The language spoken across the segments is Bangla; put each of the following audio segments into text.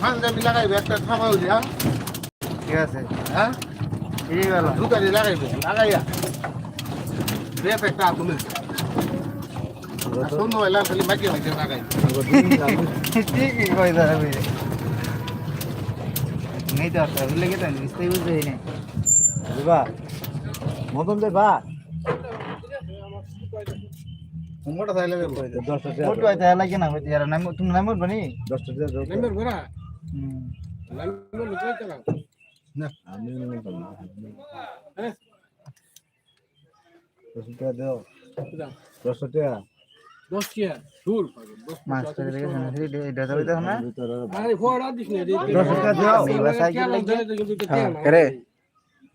পাঞ্জাবি লাগাইবে একটা থামা হইলে হ্যাঁ ঠিক আছে হ্যাঁ দুটারি লাগাইবে লাগাইয়া রেপ একটা তুলে শূন্য হইলাম খালি মাইকে মাইকে লাগাই ঠিকই কই দাঁড়াবে নেই তো একটা বুঝলে কি তো বুঝতেই বুঝতে নেই বা মতন দে বা মোটা চাইলে দেবো দশটা ফটো আইতে লাগে না হইতে আর নাম তুমি নাম বলব নি? দশটা টাকা দাও। নেমের ঘোরা হুম। আমি হ্যাঁ দশটা দাও দশটা দশ টিয়া সুর মাছ করে দেখে না সেই এটা তো না? আরে ফোড়া দিস না দশটা টাকা দাও এবার সাইকেল লাগবে করে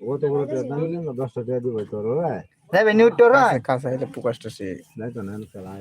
ও তো টাকা দাম দিন না দশটা টাকা দিব তোর ভাই যাবে নিউটর হয় কাঁচা এটা প্রকাশটা সে। নাই তো না খেলা